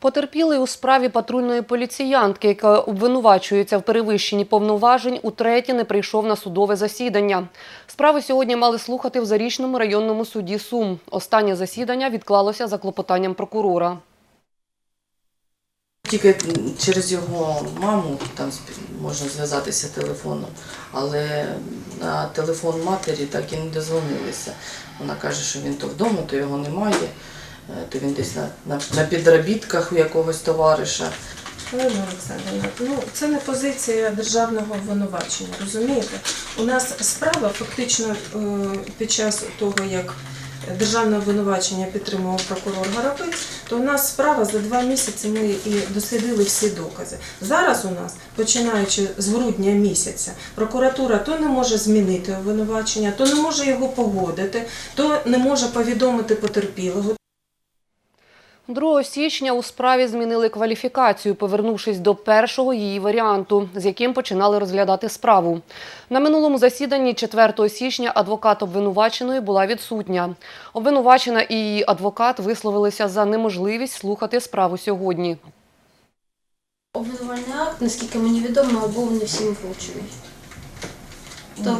Потерпілий у справі патрульної поліціянтки, яка обвинувачується в перевищенні повноважень, утретє не прийшов на судове засідання. Справи сьогодні мали слухати в Зарічному районному суді Сум. Останнє засідання відклалося за клопотанням прокурора. Тільки через його маму там можна зв'язатися телефоном, але на телефон матері так і не дозвонилися. Вона каже, що він то вдома, то його немає, то він десь на, на, на підробітках у якогось товариша. Галина Олександрівна, ну це не позиція державного обвинувачення, розумієте? У нас справа фактично е, під час того, як державне обвинувачення підтримував прокурор Горобець, то у нас справа за два місяці ми і дослідили всі докази. Зараз у нас, починаючи з грудня місяця, прокуратура то не може змінити обвинувачення, то не може його погодити, то не може повідомити потерпілого. 2 січня у справі змінили кваліфікацію, повернувшись до першого її варіанту, з яким починали розглядати справу. На минулому засіданні 4 січня адвокат обвинуваченої була відсутня. Обвинувачена і її адвокат висловилися за неможливість слухати справу сьогодні. Обвинувальний акт, наскільки мені відомо, був не всім вручений.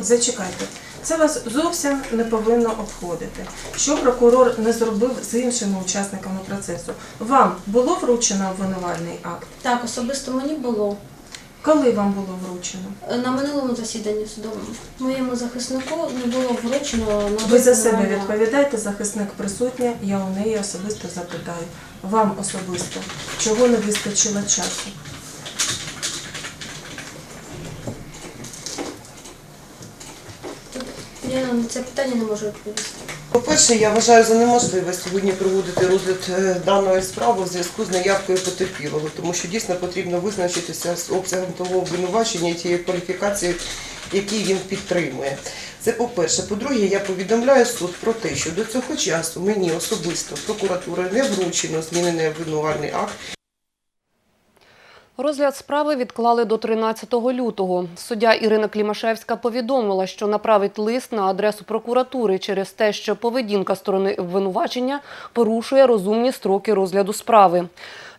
Зачекайте. Це вас зовсім не повинно обходити. Що прокурор не зробив з іншими учасниками процесу? Вам було вручено обвинувальний акт? Так, особисто мені було Коли вам було вручено? На минулому засіданні судовому. Моєму захиснику не було вручено на Ви за себе відповідаєте, захисник присутня, я у неї особисто запитаю. Вам особисто, чого не вистачило часу? Я на це питання не можу відповісти. По-перше, я вважаю за неможливе сьогодні проводити розгляд е, даної справи в зв'язку з наявкою потерпілого, тому що дійсно потрібно визначитися з обсягом того обвинувачення і тієї кваліфікації, які він підтримує. Це по-перше. По-друге, я повідомляю суд про те, що до цього часу мені особисто прокуратура не вручено змінений обвинувальний акт. Розгляд справи відклали до 13 лютого. Суддя Ірина Клімашевська повідомила, що направить лист на адресу прокуратури через те, що поведінка сторони обвинувачення порушує розумні строки розгляду справи.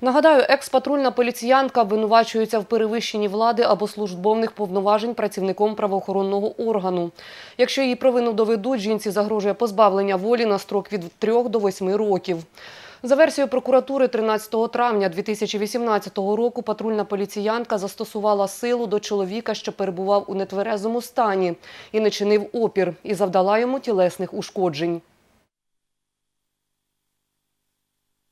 Нагадаю, екс-патрульна поліціянтка обвинувачується в перевищенні влади або службовних повноважень працівником правоохоронного органу. Якщо її провину доведуть, жінці загрожує позбавлення волі на строк від 3 до 8 років. За версією прокуратури, 13 травня 2018 року патрульна поліціянка застосувала силу до чоловіка, що перебував у нетверезому стані і не чинив опір, і завдала йому тілесних ушкоджень.